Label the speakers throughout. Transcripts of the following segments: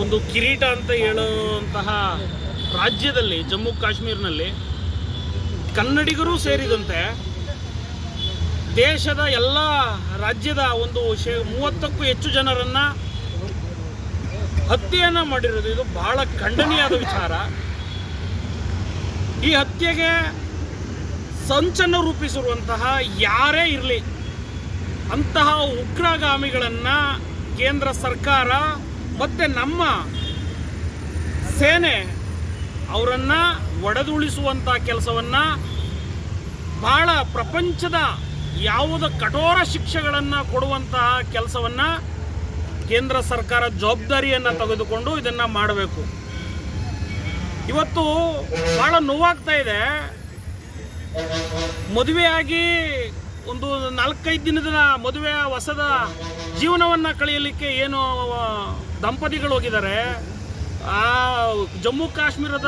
Speaker 1: ಒಂದು ಕಿರೀಟ ಅಂತ ಹೇಳುವಂತಹ ರಾಜ್ಯದಲ್ಲಿ, ಜಮ್ಮು ಕಾಶ್ಮೀರ್ನಲ್ಲಿ ಕನ್ನಡಿಗರು ಸೇರಿದಂತೆ ದೇಶದ ಎಲ್ಲ ರಾಜ್ಯದ ಒಂದು ಶೇ, ಮೂವತ್ತಕ್ಕೂ ಹೆಚ್ಚು ಜನರನ್ನು ಹತ್ಯೆಯನ್ನು ಮಾಡಿರೋದು. ಇದು ಬಹಳ ಖಂಡನೀಯಾದ ವಿಚಾರ. ಈ ಹತ್ಯೆಗೆ ಸಂಚನ್ನು ರೂಪಿಸಿರುವಂತಹ ಯಾರೇ ಇರಲಿ, ಅಂತಹ ಉಗ್ರಗಾಮಿಗಳನ್ನು ಕೇಂದ್ರ ಸರ್ಕಾರ ಮತ್ತೆ ನಮ್ಮ ಸೇನೆ ಅವರನ್ನು ಒಡೆದುಳಿಸುವಂಥ ಕೆಲಸವನ್ನ ಬಹಳ ಪ್ರಪಂಚದ ಯಾವುದ ಕಠೋರ ಶಿಕ್ಷೆಗಳನ್ನು ಕೊಡುವಂತಹ ಕೆಲಸವನ್ನ ಕೇಂದ್ರ ಸರ್ಕಾರ ಜವಾಬ್ದಾರಿಯನ್ನು ತೆಗೆದುಕೊಂಡು ಇದನ್ನ ಮಾಡಬೇಕು. ಇವತ್ತು ಬಹಳ ನೋವಾಗ್ತಾ ಇದೆ. ಮದುವೆಯಾಗಿ ಒಂದು ನಾಲ್ಕೈದು ದಿನದ ಮದುವೆ ಹೊಸದ ಜೀವನವನ್ನು ಕಳೆಯಲಿಕ್ಕೆ ಏನು ದಂಪತಿಗಳು ಹೋಗಿದ್ದಾರೆ, ಆ, ಜಮ್ಮು ಕಾಶ್ಮೀರದ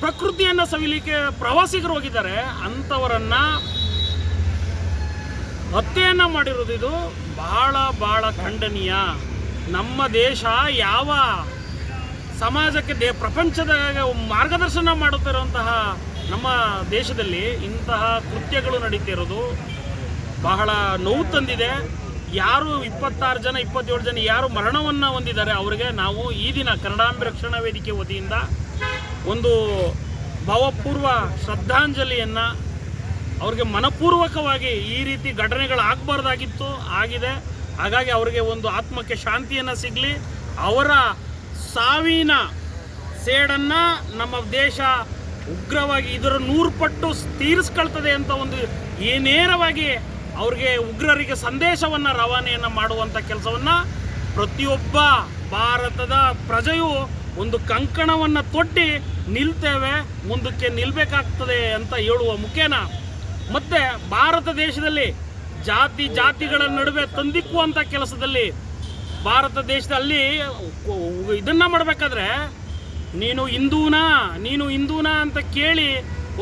Speaker 1: ಪ್ರಕೃತಿಯನ್ನು ಸವಿಲಿಕ್ಕೆ ಪ್ರವಾಸಿಗರು ಹೋಗಿದ್ದಾರೆ. ಅಂಥವರನ್ನು ಹತ್ಯೆಯನ್ನು ಮಾಡಿರೋದು ಇದು. ಬಹಳ ಬಹಳ ಖಂಡನೀಯ. ನಮ್ಮ ದೇಶ ಯಾವ ಸಮಾಜಕ್ಕೆ ದೇ, ಪ್ರಪಂಚದ ಮಾರ್ಗದರ್ಶನ ಮಾಡುತ್ತಿರುವಂತಹ ನಮ್ಮ ದೇಶದಲ್ಲಿ ಇಂತಹ ಕೃತ್ಯಗಳು ನಡೀತಿರೋದು ಬಹಳ ನೋವು ತಂದಿದೆ. ಯಾರು ಇಪ್ಪತ್ತಾರು ಜನ, ಇಪ್ಪತ್ತೇಳು ಜನ ಯಾರು ಮರಣವನ್ನು ಹೊಂದಿದ್ದಾರೆ, ಅವರಿಗೆ ನಾವು ಈ ದಿನ ಕನ್ನಡಾಂಬಿ ರಕ್ಷಣಾ ವೇದಿಕೆ ವತಿಯಿಂದ ಒಂದು ಭಾವಪೂರ್ವ ಶ್ರದ್ಧಾಂಜಲಿಯನ್ನು ಅವ್ರಿಗೆ ಮನಪೂರ್ವಕವಾಗಿ ಈ ರೀತಿ ಘಟನೆಗಳು ಆಗಬಾರ್ದಾಗಿತ್ತು, ಆಗಿದೆ. ಹಾಗಾಗಿ ಅವರಿಗೆ ಒಂದು ಆತ್ಮಕ್ಕೆ ಶಾಂತಿಯನ್ನು ಸಿಗಲಿ, ಅವರ ಸಾವಿನ ಸೇಡನ್ನು ನಮ್ಮ ದೇಶ ಉಗ್ರವಾಗಿ ಇದರ ನೂರು ಪಟ್ಟು ತೀರಿಸ್ಕೊಳ್ತದೆ ಅಂತ ಒಂದು ಏನೇರವಾಗಿ ನೇರವಾಗಿ ಅವ್ರಿಗೆ ಉಗ್ರರಿಗೆ ಸಂದೇಶವನ್ನು ರವಾನೆಯನ್ನು ಮಾಡುವಂಥ ಕೆಲಸವನ್ನು ಪ್ರತಿಯೊಬ್ಬ ಭಾರತದ ಪ್ರಜೆಯು ಒಂದು ಕಂಕಣವನ್ನು ತೊಟ್ಟಿ ನಿಲ್ತೇವೆ, ಮುಂದಕ್ಕೆ ನಿಲ್ಬೇಕಾಗ್ತದೆ ಅಂತ ಹೇಳುವ ಮುಖೇನ. ಮತ್ತೆ ಭಾರತ ದೇಶದಲ್ಲಿ ಜಾತಿ ಜಾತಿಗಳ ನಡುವೆ ತಂದಿಕ್ಕುವಂಥ ಕೆಲಸದಲ್ಲಿ ಭಾರತ ದೇಶದಲ್ಲಿ ಇದನ್ನ ಮಾಡಬೇಕಾದ್ರೆ ನೀನು ಹಿಂದೂನಾ ನೀನು ಹಿಂದೂನಾ ಅಂತ ಕೇಳಿ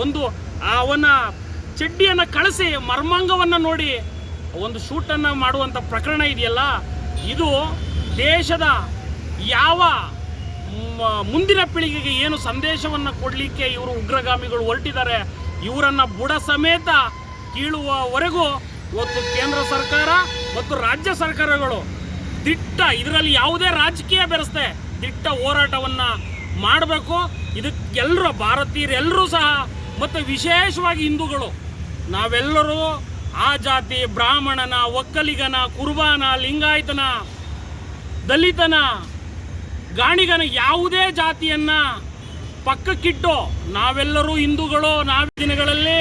Speaker 1: ಒಂದು ಅವನ ಚಡ್ಡಿಯನ್ನು ಕಳಿಸಿ ಮರ್ಮಾಂಗವನ್ನು ನೋಡಿ ಒಂದು ಶೂಟನ್ನು ಮಾಡುವಂಥ ಪ್ರಕರಣ ಇದೆಯಲ್ಲ? ಇದು ದೇಶದ ಯಾವ ಮುಂದಿನ ಪೀಳಿಗೆಗೆ ಏನು ಸಂದೇಶವನ್ನು ಕೊಡಲಿಕ್ಕೆ ಇವರು ಉಗ್ರಗಾಮಿಗಳು ಹೊರಟಿದ್ದಾರೆ, ಇವರನ್ನು ಬುಡ ಸಮೇತ ಕೀಳುವವರೆಗೂ ಇವತ್ತು ಕೇಂದ್ರ ಸರ್ಕಾರ ಮತ್ತು ರಾಜ್ಯ ಸರ್ಕಾರಗಳು ದಿಟ್ಟ, ಇದರಲ್ಲಿ ಯಾವುದೇ ರಾಜಕೀಯ ಬೆರೆಸ್ತೆ ದಿಟ್ಟ ಹೋರಾಟವನ್ನು ಮಾಡಬೇಕು. ಇದಕ್ಕೆಲ್ಲರೂ ಭಾರತೀಯರೆಲ್ಲರೂ ಸಹ ಮತ್ತು ವಿಶೇಷವಾಗಿ ಹಿಂದೂಗಳು, ನಾವೆಲ್ಲರೂ ಆ ಜಾತಿ, ಬ್ರಾಹ್ಮಣನ, ಒಕ್ಕಲಿಗನ, ಕುರ್ಬಾನ, ಲಿಂಗಾಯತನ, ದಲಿತನ, ಗಾಣಿಗನ ಯಾವುದೇ ಜಾತಿಯನ್ನ ಪಕ್ಕಕ್ಕಿಟ್ಟು ನಾವೆಲ್ಲರೂ ಹಿಂದೂಗಳು ನಾವು ದಿನಗಳಲ್ಲಿ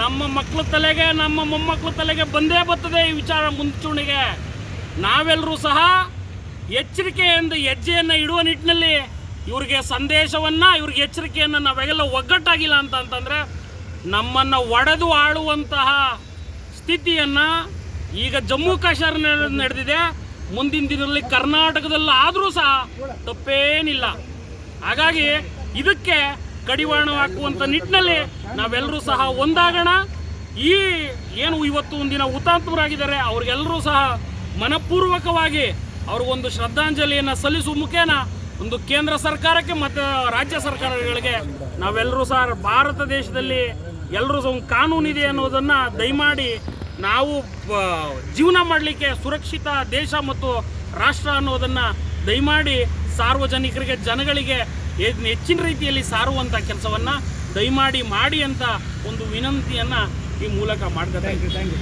Speaker 1: ನಮ್ಮ ಮಕ್ಕಳ ತಲೆಗೆ, ನಮ್ಮ ಮೊಮ್ಮಕ್ಕಳ ತಲೆಗೆ ಬಂದೇ ಬರ್ತದೆ ಈ ವಿಚಾರ ಮುಂಚೂಣಿಗೆ. ನಾವೆಲ್ಲರೂ ಸಹ ಎಚ್ಚರಿಕೆಯಿಂದ ಹೆಜ್ಜೆಯನ್ನು ಇಡುವ ನಿಟ್ಟಿನಲ್ಲಿ ಇವ್ರಿಗೆ ಸಂದೇಶವನ್ನ, ಇವ್ರಿಗೆ ಎಚ್ಚರಿಕೆಯನ್ನು ನಾವೆಲ್ಲ ಒಗ್ಗಟ್ಟಾಗಿಲ್ಲ ಅಂತ ಅಂತಂದ್ರೆ ನಮ್ಮನ್ನ ಒಡೆದು ಆಳುವಂತಹ ಸ್ಥಿತಿಯನ್ನ ಈಗ ಜಮ್ಮು ಕಾಶ್ಮೀರ ನಡೆದಿದೆ. ಮುಂದಿನ ದಿನದಲ್ಲಿ ಕರ್ನಾಟಕದಲ್ಲಿ ಆದರೂ ಸಹ ತಪ್ಪೇನಿಲ್ಲ. ಹಾಗಾಗಿ ಇದಕ್ಕೆ ಕಡಿವಾಣ ಹಾಕುವಂತ ನಿಟ್ಟಿನಲ್ಲಿ ನಾವೆಲ್ಲರೂ ಸಹ ಒಂದಾಗೋಣ. ಈ ಏನು ಇವತ್ತು ಒಂದಿನ ಹುತಾತ್ಮರಾಗಿದ್ದಾರೆ, ಅವ್ರಿಗೆಲ್ಲರೂ ಸಹ ಮನಪೂರ್ವಕವಾಗಿ ಅವ್ರಿಗೊಂದು ಶ್ರದ್ಧಾಂಜಲಿಯನ್ನು ಸಲ್ಲಿಸುವ ಮುಖೇನ ಒಂದು ಕೇಂದ್ರ ಸರ್ಕಾರಕ್ಕೆ ಮತ್ತು ರಾಜ್ಯ ಸರ್ಕಾರಗಳಿಗೆ ನಾವೆಲ್ಲರೂ ಸಹ ಭಾರತ ದೇಶದಲ್ಲಿ ಎಲ್ಲರೂ ಒಂದು ಕಾನೂನಿದೆ ಅನ್ನೋದನ್ನು ದಯಮಾಡಿ ನಾವು ಜೀವನ ಮಾಡಲಿಕ್ಕೆ ಸುರಕ್ಷಿತ ದೇಶ ಮತ್ತು ರಾಷ್ಟ್ರ ಅನ್ನೋದನ್ನು ದಯಮಾಡಿ ಸಾರ್ವಜನಿಕರಿಗೆ, ಜನಗಳಿಗೆ ಹೆಚ್ಚಿನ ರೀತಿಯಲ್ಲಿ ಸಾರುವಂಥ ಕೆಲಸವನ್ನು ದಯಮಾಡಿ ಮಾಡಿ ಅಂತ ಒಂದು ವಿನಂತಿಯನ್ನು ಈ ಮೂಲಕ ಮಾಡ್ತಾರೆ